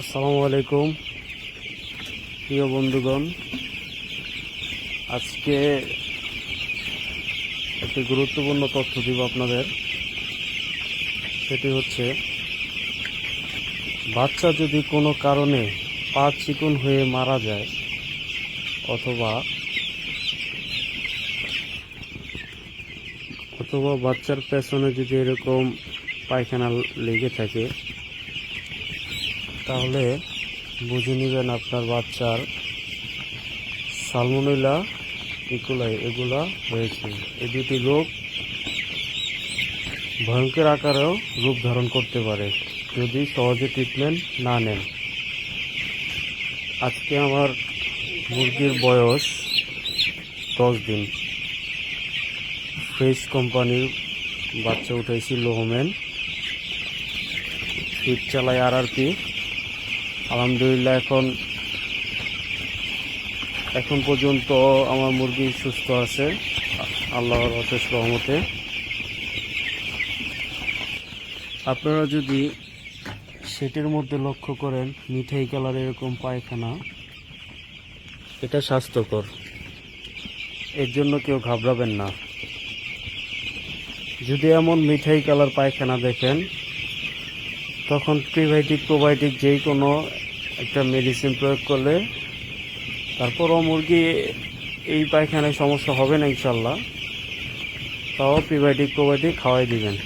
আসসালামু আলাইকুম। প্রিয় বন্ধুগণ, আজকে একটি গুরুত্বপূর্ণ তথ্য দিব আপনাদের। সেটি হচ্ছে, বাচ্চা যদি কোনো কারণে পা চিকন হয়ে মারা যায় অথবা অথবা বাচ্চার পেছনে যদি এরকম পায়খানা লেগে থাকে তাহলে বুঝে নেবেন আপনার বাচ্চার সালমোনেলা, ইকুলাই, এগুলা হয়েছে। এই দুটি রোগ ভয়ঙ্কর আকারেও রূপ ধারণ করতে পারে যদি সহজে ট্রিটমেন্ট না নেন। আজকে আমার মুরগির বয়স দশ দিন। ফ্রেশ কোম্পানির বাচ্চা উঠেছি লোহমেন। ফিট চালায় আর আর কি আলহামদুলিল্লাহ, এখন এখন পর্যন্ত আমার মুরগি সুস্থ আছে, আল্লাহর অশেষ রহমতে। আপনারা যদি সেটির মধ্যে লক্ষ্য করেন, মিঠাই কালার এরকম পায়খানা, এটা স্বাস্থ্যকর। এর জন্য কেউ ঘাবড়াবেন না। যদি এমন মিঠাই কালার পায়খানা দেখেন তখন প্রিবায়োটিক, প্রোবায়োটিক যেই কোনো একটা মেডিসিন প্রয়োগ করলে তারপরও মুরগি এই পায়খানায় সমস্যা হবে না ইনশাল্লাহ। তাও প্রিবায়োটিক, প্রোবায়োটিক খাওয়াই দিবেন।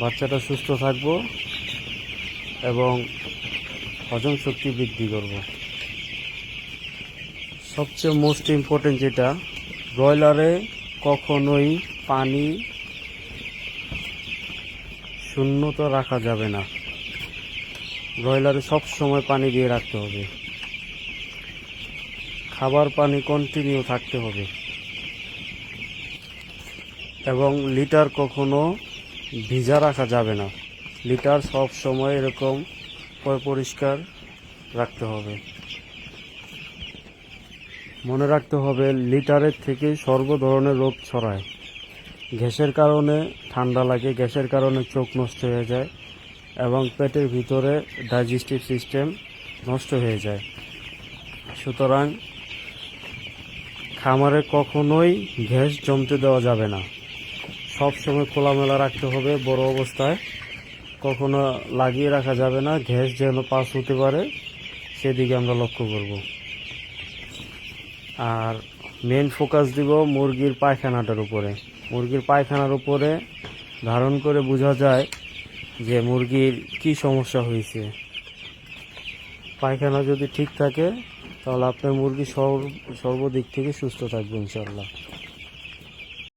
বাচ্চাটা সুস্থ থাকব এবং হজম শক্তি বৃদ্ধি করব। সবচেয়ে মোস্ট ইম্পর্টেন্ট যেটা, ব্রয়লারে কখনোই পানি শূন্যতা রাখা যাবে না। ব্রয়লারে সব সময় পানি দিয়ে রাখতে হবে। খাবার পানি কন্টিনিউ থাকতে হবে। এবং লিটার কখনো ভিজা রাখা যাবে না। লিটার সব সময় এরকম পরিষ্কার রাখতে হবে। মনে রাখতে হবে লিটারের থেকে সর্ব ধরনের রোগ ছড়ায়। গ্যাসের কারণে ঠান্ডা লাগে, গ্যাসের কারণে চোখ নষ্ট হয়ে যায় এবং পেটের ভিতরে ডাইজেস্টিভ সিস্টেম নষ্ট হয়ে যায়। সুতরাং খামারে কখনোই গ্যাস জমতে দেওয়া যাবে না। সব সময় খোলামেলা রাখতে হবে, বড় অবস্থায় কখনো লাগিয়ে রাখা যাবে না, গ্যাস যেন পাস হতে পারে সেদিকে আমরা লক্ষ্য করব। আর মেন ফোকাস দিব মুরগির পায়খানাটার উপরে। মুরগির পায়খানার উপরে ধারণ করে বোঝা যায় যে মুরগির কি সমস্যা হয়েছে। পায়খানা যদি ঠিক থাকে, তাহলে আপনার মুরগি সর্ব, সর্বদিক থেকে সুস্থ থাকবে ইনশাল্লাহ